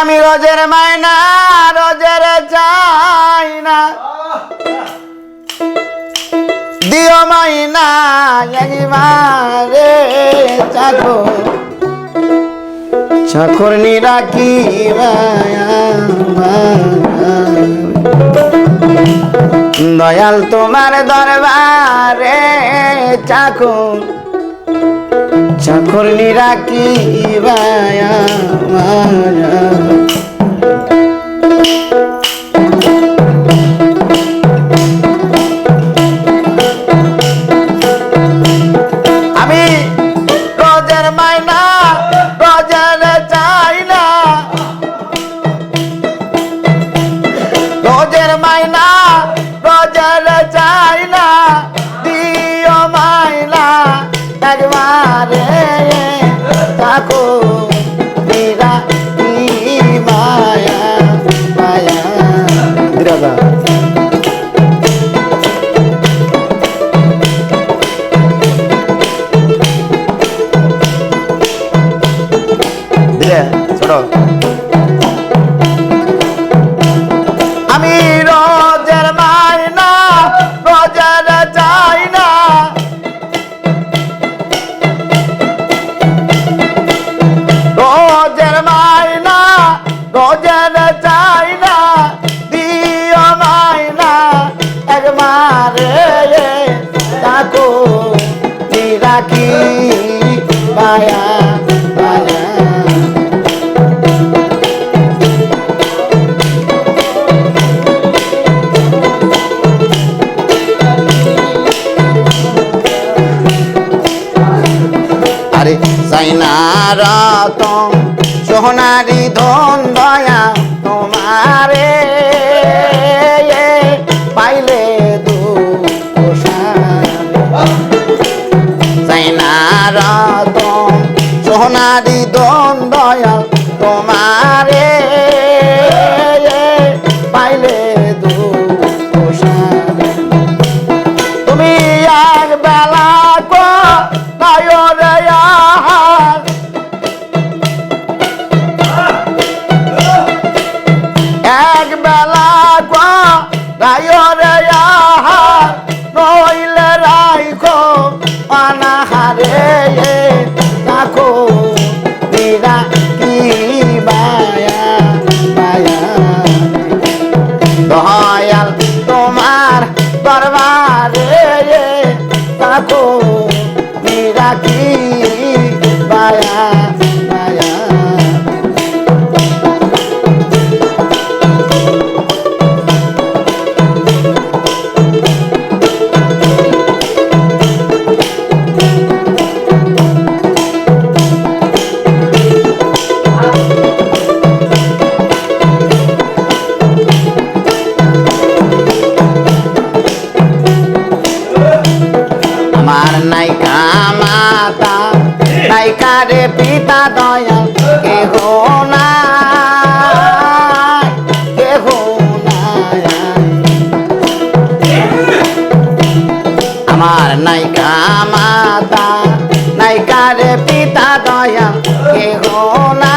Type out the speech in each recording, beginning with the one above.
আমি রোজের মায়না রোজের চাই না দিও মাইনা একবারে চাকর। চাকর নিরাকি দয়াল তোমার দরবারে চাকর। চাকর নিরাকি আমি আমি রোজের মাইনা, রোজের চাই না রোজের মাইনা, রোজের চাই না দিও মাইনা। একবারে তাকো রাখি পায়া রতন সোনারি ধন দয়া তোমারে। পাইলে সাইনা রতন সোনারি ধন দয়া তোমারে। দয়াল তোমার দরবারে। নাইকা রে পিতা দয়া কেহ না কেহ নাই। আমার নাইকা মাতা নাইকা রে পিতা দয়া কেহ না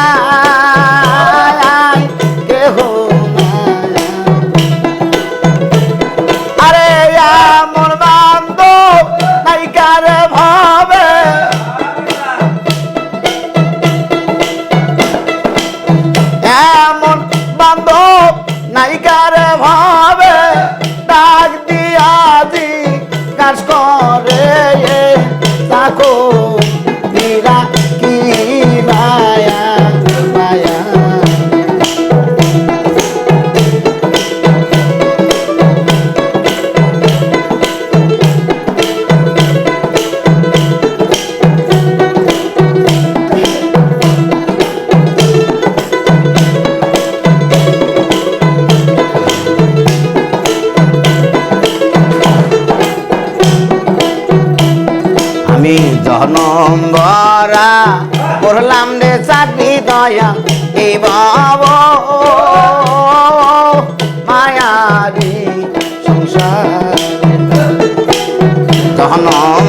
নাই। আরে এমন নাইকার ভাবে ডাক দিয়াছি কাজ করে তাকো জনম্বরা পড়লাম রে চাকরি দয়া এই বাব। মায়ারি সংসার। জনম্বরা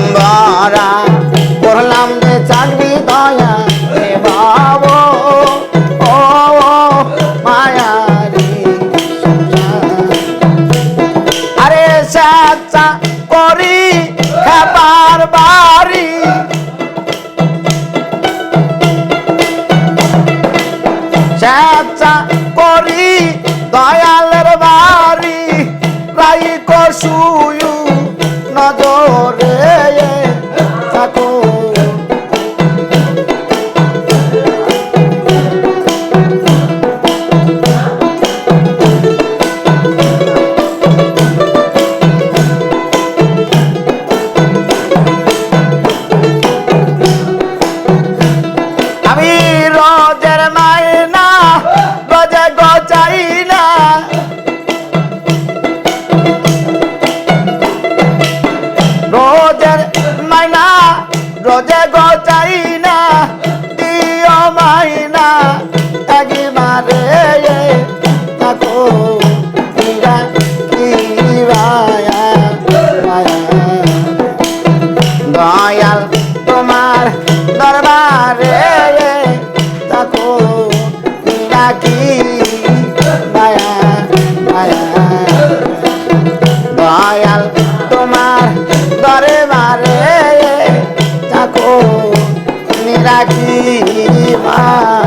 দয়ালের বাড়ি রাই কসু ব্রজে গজ রাখি মা।